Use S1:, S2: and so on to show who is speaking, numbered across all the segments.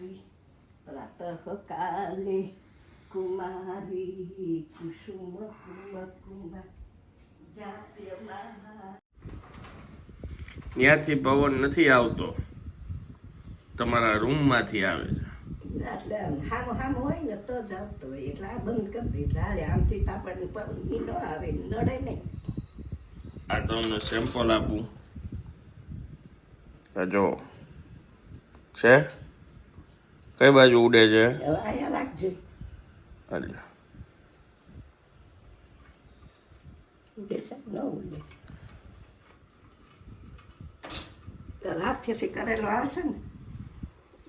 S1: શ્રી પ્રાતઃ કાલે કુમારી કુસુમ કુમ કુમા
S2: ત્યાંથી પવન નથી આવતો. તમારા રૂમમાંથી આવે છે.
S1: એટલે હામ હામ હોય ને તો જ આવતો હોય. એટલે આ બંધ કરી દીધું. હાલે આમથી આપણને પવન ન આવે નડે નહીં.
S2: આ તમને સેમ્પલ આપું. જો છે? કઈ બાજુ ઉડે છે?
S1: અહીંયા રાખજો. ઉડે છે ન ઉડે. કરેલો આવશે ને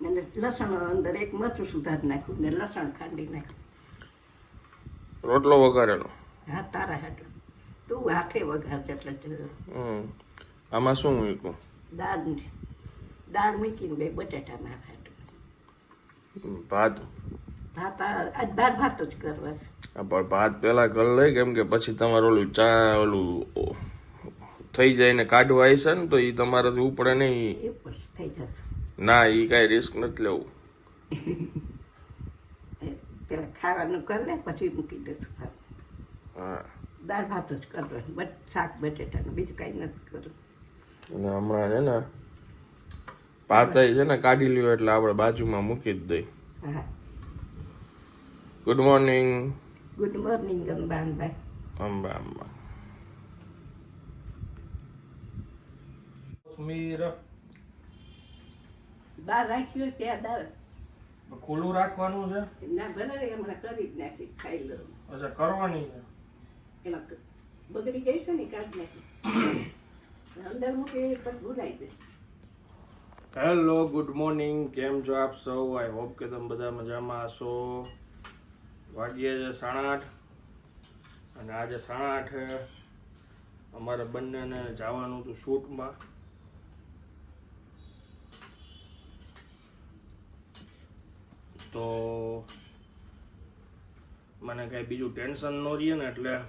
S1: અને લસણ અંદર એક મરચું સુધારી નાખ્યું ને લસણ ખાંડી નાખ્યું.
S2: રોટલો વઘારેલો?
S1: હા તારા હાટું તું હાથે વઘાર એટલે
S2: હમ. આમાં શું મૂક્યું?
S1: દાળ દાળ મૂકીને બે બટાટામાં હાટું
S2: ભાત?
S1: ભાત આજ દાળ ભાત જ કરવા છે.
S2: પણ ભાત પેલા કરી લઈ કેમ કે પછી તમારે ઓલું ચા ઓલું થઈ જાય ને કાઢવા આવશે ને તો એ તમારાથી ઉપડે નહીં.
S1: થઈ જશે.
S2: ના એ કાંઈ રિસ્ક નથી લેવું.
S1: પેલા ખાવાનું કરી લે પછી મૂકી ભાત.
S2: હા.
S1: દાળ ભાત જ કરતો બટ શાક બટેટાનું બીજું કાંઈ નથી કરવું
S2: અને હમણાં છે ને પાતાઈ છે ને કાઢી લ્યો એટલે આપણે બાજુમાં મૂકી જ દઈ.
S1: હા.
S2: Good morning
S1: good morning Amba
S2: Amba Amba. કોથમીર.
S1: બહાર રાખ્યું ત્યાં દાળ.
S2: ખુલ્લું રાખવાનું છે?
S1: ના ભલે રે હમણાં કરી જ નાખી ખાઈ લો
S2: અચ્છા કરવાની છે?
S1: એમાં બગડી ગઈ છે ને કાઢી નાખી. અંદર મૂકી ભૂલાઈ જાય.
S2: હેલો ગુડ મોર્નિંગ કેમ છો આપ સૌ? આઈ હોપ કે તમે બધા મજામાં હશો. વાગ્યા છે સાડા આઠ. અને આજે સાડા આઠે અમારે બંનેને જવાનું હતું શૂટમાં. તો મને કાંઈ બીજું ટેન્શન ન રહીએ ને એટલે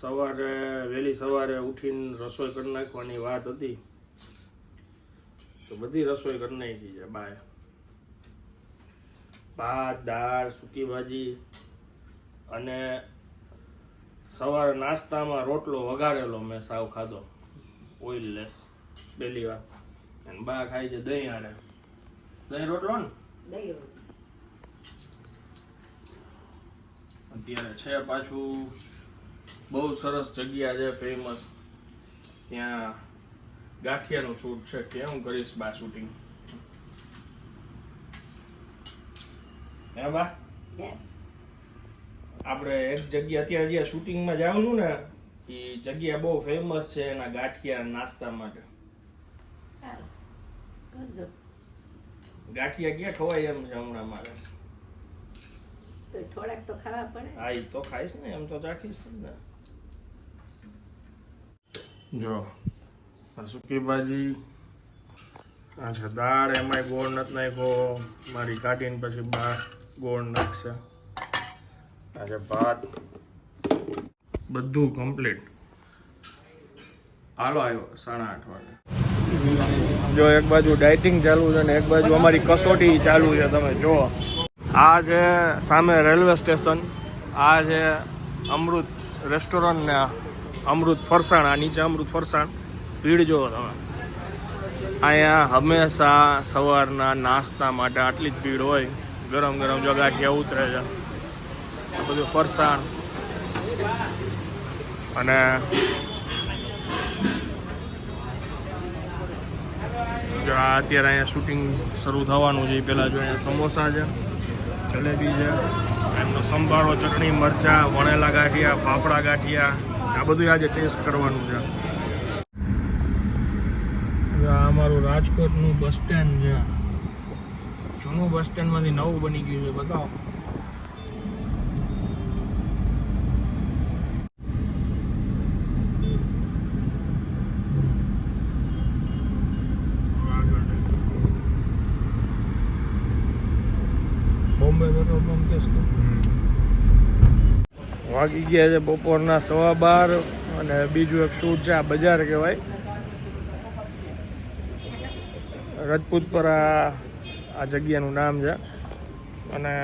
S2: સવારે, વહેલી સવારે ઉઠીને રસોઈ કરી નાખવાની વાત હતી. તો બધી રસોઈ કરી નાખી છે બાય. ભાત દાળ સૂકી ભાજી અને સવારે નાસ્તામાં રોટલો વઘારેલો મેં સાવ ખાધો. ઓઇલલેસ પહેલી વાર. અને બા ખાય છે દહીં આડે દહીં રોટલો ને? અત્યારે છે પાછું બહુ સરસ જગ્યા છે ફેમસ ત્યાં ગાંઠિયાનું શૂટ છે કે હું કરીશ બા શૂટિંગ બા? આપણે એક જગ્યા અત્યારે જ્યાં શૂટિંગમાં જવાનું ને એ જગ્યા બહુ ફેમસ છે એના ગાંઠિયા નાસ્તા માટે. ગાંઠિયા ક્યાં ખવાય એમ છે હમણાં મારે.
S1: તો થોડાક તો ખાવા પડે.
S2: હા એ તો ખાઈશ ને એમ તો ચાખીશ ને. જો સૂકી ભાજી આ દાળ એમાંય ગોળ નથી નાખ્યો. મારી કાઢીને પછી બહાર ગોળ નાખશે. આજે ભાત બધું કમ્પ્લીટ હાલો આવ્યો સાડા આઠ વાગે. જો એક બાજુ ડાયટિંગ ચાલુ છે ને એક બાજુ અમારી કસોટી ચાલુ છે, તમે જુઓ. આ છે સામે રેલવે સ્ટેશન આ છે અમૃત રેસ્ટોરન્ટ ને અમૃત ફરસાણ, આ નીચે અમૃત ફરસાણ. ભીડ જો તમે. અહીંયા હંમેશા સવારના નાસ્તા માટે આટલી જ ભીડ હોય, ગરમ ગરમ જો ગાંઠિયા ઉતરે છે. બધું ફરસાણ. અને અત્યારે અહીંયા શૂટિંગ શરૂ થવાનું છે એ પહેલાં જો અહીંયા સમોસા છે, જલેબી છે, એમનો સંભાળો ચટણી, મરચાં, વણેલા ગાંઠિયા, ફાફડા ગાંઠિયા, આ બધું આજે ટેસ્ટ કરવાનું છે આ અમારું રાજકોટનું બસ સ્ટેન્ડ છે. જૂનું બસ સ્ટેન્ડમાંથી નવું બની ગયું છે, બતાવો. વાગી ગયા છે બપોરના સવા બાર અને બીજું એક શૂટ છે આ બજાર કહેવાય. રાજપૂતપરા આ જગ્યાનું નામ છે. અને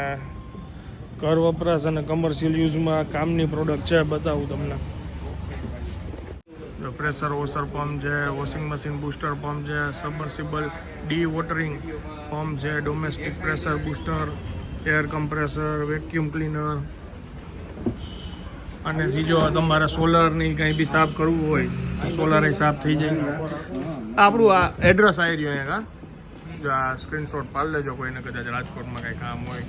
S2: ઘર વપરાશ અને કમર્શિયલ યુઝમાં કામની પ્રોડક્ટ છે, બતાવું તમને. જો પ્રેશર વોશર પંપ છે વોશિંગ મશીન બૂસ્ટર પંપ છે સબમર્સિબલ ડી વોટરિંગ પંપ છે domestic pressure booster air compressor vacuum cleaner અને બીજો તમારે સોલરની કંઈ બી સાફ કરવું હોય, તો સોલર સાફ થઈ જાય. આપણું આ એડ્રેસ આવી રહ્યું અહીંયા કા જો આ સ્ક્રીનશોટ પાડી લેજો કોઈને કદાચ રાજકોટમાં કંઈ કામ હોય.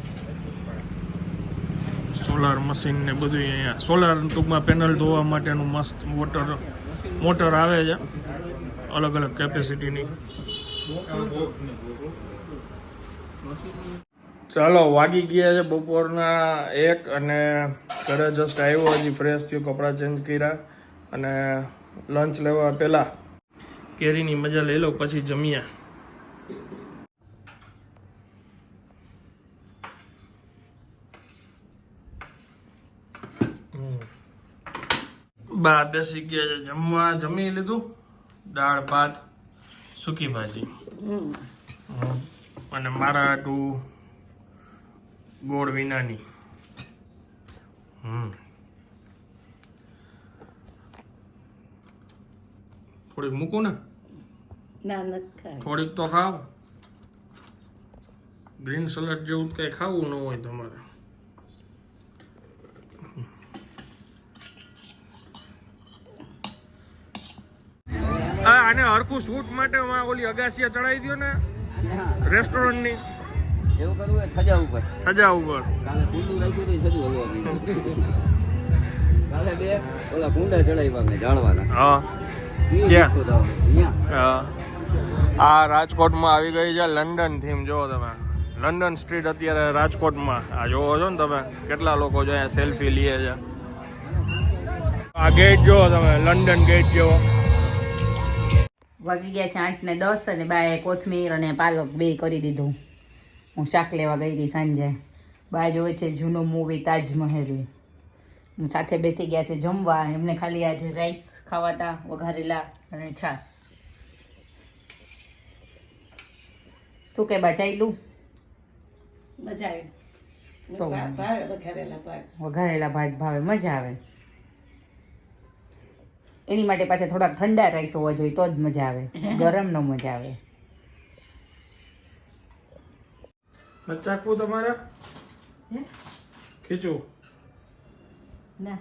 S2: સોલાર મશીન ને બધું અહીંયા. સોલાર ટૂંકમાં પેનલ ધોવા માટેનું મસ્ત મોટર મોટર આવે છે. અલગ અલગ કેપેસિટીની ચાલો, વાગી ગયા છે બપોરના એક અને ઘરે જસ્ટ આવ્યો હજી ફ્રેશ થયો, કપડાં ચેન્જ કર્યા અને લંચ લેવા પહેલાં કેરીની મજા લઈ લો, પછી જમ્યા. બા બેસી ગયા જમવા જમી લીધું? દાળ, ભાત, સૂકી ભાજી. અને મારા હાટું ગોળ વિનાની. હમ. થોડીક મૂકું ને?
S1: ના નથી ખાય.
S2: થોડીક તો ખાવ ગ્રીન સલાડ જેવું કંઈ ખાવું ન હોય તમારે. આ આને હરખું શૂટ માટે માં ઓલી અગાસિયા ચડાવી દો ને. રેસ્ટોરન્ટની
S3: એવું કરવું હોય સજા ઉપર.
S2: સજા ઉપર.
S3: કાલે કુંડું રાખ્યું તો સજુ હલવા કાલે બે ઓલા કુંડા ચડાવ્યા મેં જાણવાના.
S2: હા. હા. આ રાજકોટમાં આવી ગઈ છે લંડન થીમ જુઓ તમે. લંડન સ્ટ્રીટ અત્યારે રાજકોટમાં. આ જોવો છો ને તમે? કેટલા લોકો જો અહીંયા સેલ્ફી લે છે. આ ગેટ જુઓ તમે, લંડન ગેટ જુઓ
S4: વાગી ગયા છે આઠ ને દસ અને બાએ કોથમીર અને પાલક બે કરી દીધું. હું શાક લેવા ગઈ હતી સાંજે. બા જોવે છે જૂનું મૂવી તાજમહેલ સાથે બેસી ગયા છે જમવા. એમને ખાલી આજે રાઈસ ખાવાતા, વઘારેલા અને છાસ શું કે બા ચાલ્યું
S1: મજા આવે
S4: તો.
S1: ભાવે વઘારેલા ભાત.
S4: વઘારેલા ભાત ભાવે મજા આવે. એની માટે પાછા થોડાક ઠંડા રાઈસ હોવા જોઈએ તો જ મજા આવે. ગરમ નો મજા આવે.
S2: ચાકવું તમારે? ખીચું?
S1: ના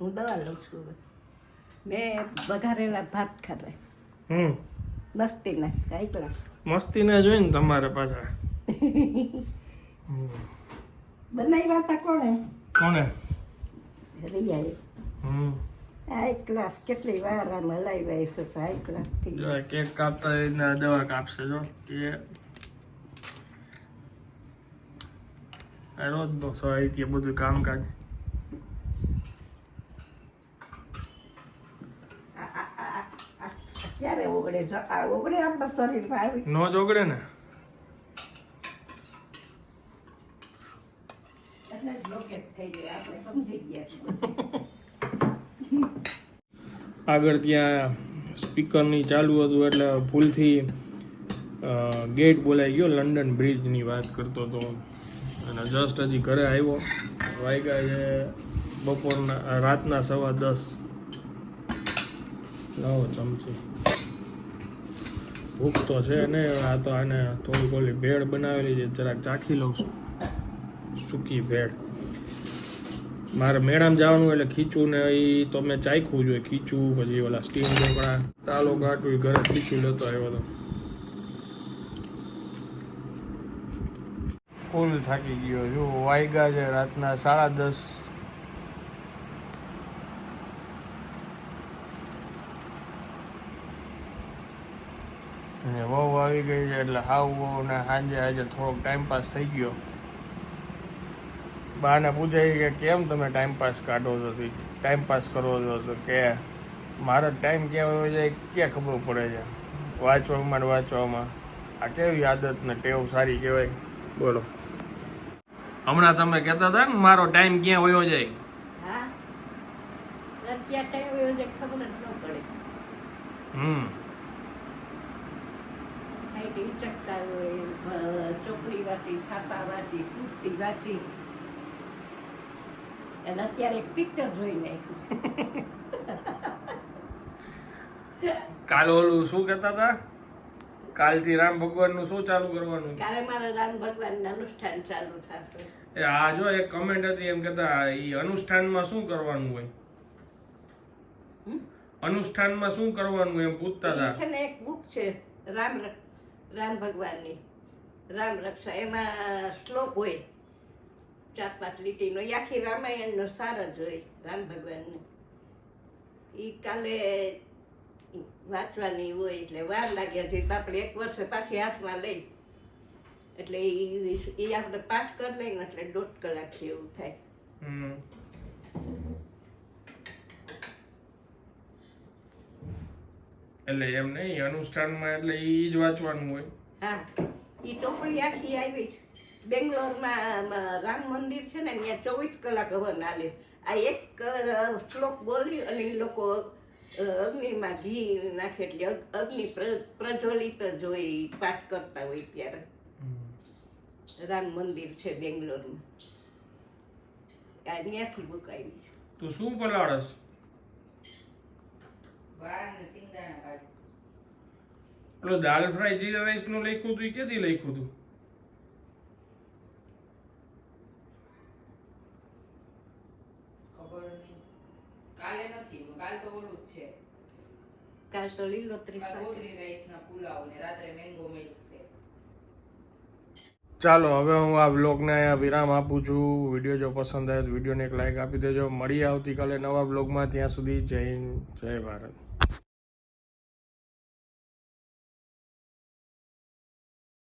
S1: હું દવા લઉં છું હવે. મેં વઘારેલા ભાત ખાધા.
S2: હમ.
S1: મસ્તી ના કાંઈ
S2: મસ્તીને જોઈ ને તમારે પાછા.
S1: બનાવ્યા હતા કોણે?
S2: કોણે?
S1: રિયાએ
S2: હમ.
S1: હાઈ ક્લાસ કેટલી વાર આમ હલાવ્યા છે હાઈ ક્લાસથી.
S2: જો કેક કાપતા એના દવા કાપશે જો. કે આ રોજનો સાહિત્ય બધું કામકાજ.
S1: ક્યારે ઓગળે જો આ ઓગળે આપણા શરીરમાં આવી
S2: નો ને?
S1: જ ઓગળે છીએ.
S2: આગળ ત્યાં સ્પીકરની ચાલુ હતું એટલે ભૂલથી ગેટ બોલાઈ ગયો. લંડન બ્રિજની વાત કરતો હતો અને જસ્ટ હજી ઘરે આવ્યો. વાગ્યા છે બપોરના રાતના સવા દસ. લાવો ચમચી. ભૂખ તો છે ને આ તો આને થોડીક ઓલી ભેળ બનાવેલી છે, જરાક ચાખી લઉં છું. સૂકી ભેળ. મારે મેળામાં જવાનું એટલે ખીચું ને એ તો મેં ચાખ્યું જોઈએ ખીચું, પછી ઓલા સ્ટીમ ઢોકળા, તાલો કાઢું ઘરે ખીચું લેતો આવ્યો હતો ફૂલ થાકી ગયો જો વાયગા છે, રાતના સાડા દસ અને વહુ આવી ગઈ છે એટલે હાવ વહુ ને સાંજે આજે થોડોક ટાઈમ પાસ થઈ ગયો. બાને પૂછાય કે કેમ તમે ટાઈમ પાસ કાઢો છો ટાઈમ પાસ કરો છો તો કે મારો ટાઈમ ક્યાં વયો જાય ક્યાં ખબર પડે છે? વાંચવામાં વાંચવામાં. આ કેવી આદત ને ટેવ સારી કહેવાય. બોલો. હમણાં તમે કહેતા હતા ને મારો ટાઈમ ક્યાં વયો જાય?
S1: હા? અત્યારે ટાઈમ એવો જાય ખબર જ ન પડે.
S2: હમ.
S1: ખાઈ હિચકતા હોય વાંચી છાપા વાંચી પુસ્તી વાંચી. અને અત્યારે એક પિક્ચર જોઈ નાખ્યું
S2: કાલ ઓલું શું કહેતા હતા? કાલથી રામ ભગવાનનું શું ચાલુ કરવાનું?
S1: કાલે મારા રામ ભગવાનનું અનુષ્ઠાન ચાલુ થશે.
S2: એ આ જો એક કમેન્ટ હતી એમ કહેતા એ અનુષ્ઠાનમાં શું કરવાનું હોય? અનુષ્ઠાનમાં શું કરવાનું એમ પૂછતા હતા.
S1: છે ને એક બુક છે રામ રામ ભગવાનની. રામ રક્ષા. એમાં શ્લોક હોય. ચાર પાંચ લીટીનો. એ આખી રામાયણનો સાર જ હોય રામ ભગવાનને. એ કાલે વાંચવાની હોય એટલે વાર લાગ્યા છે. આપણે એક વર્ષે પાછી હાથમાં લઈ. એટલે એ આપણે પાઠ કરી લઈએ એટલે દોઢ કલાક જેવું થાય.
S2: એટલે એમ નહીં અનુષ્ઠાનમાં એટલે એ જ વાંચવાનું હોય.
S1: હા એ ચોપડી આખી આવી છે. બેંગ્લોરમાં રામ મંદિર છે ને ત્યાં ચોવીસ કલાક હવન હાલે આ એક શ્લોક બોલી અને એ લોકો અગ્નિમાં ઘી નાખે એટલે અગ્નિ પ્ર- પ્રજ્વલિત જ હોય પાઠ કરતા હોય ત્યારે. રામ મંદિર છે બેંગ્લોરમાં. આ ત્યાંથી બુક આવી છે.
S2: તું શું પલાળસ
S4: વાળ ને સિંગદાણા કાઢ
S2: પેલો દાલ ફ્રાય જીરા રાઈસનું લખ્યું હતું કેદી લખ્યું હતું?
S4: કાલે નથી કાલ તો ઓલું જ છે.
S1: કાલ તો લીલોતરી
S4: કાલ રાઈસ ના પુલાવ ને રાત્રે મેંગો મિલ્ક
S2: ચાલો હવે હું આ બ્લોગને અહીંયા વિરામ આપું છું. વીડિયો જો પસંદ આવે તો વિડીયોને એક લાઈક આપી દેજો. મળીએ આવતીકાલે નવા બ્લોગમાં ત્યાં સુધી જય હિન્દ જય ભારત.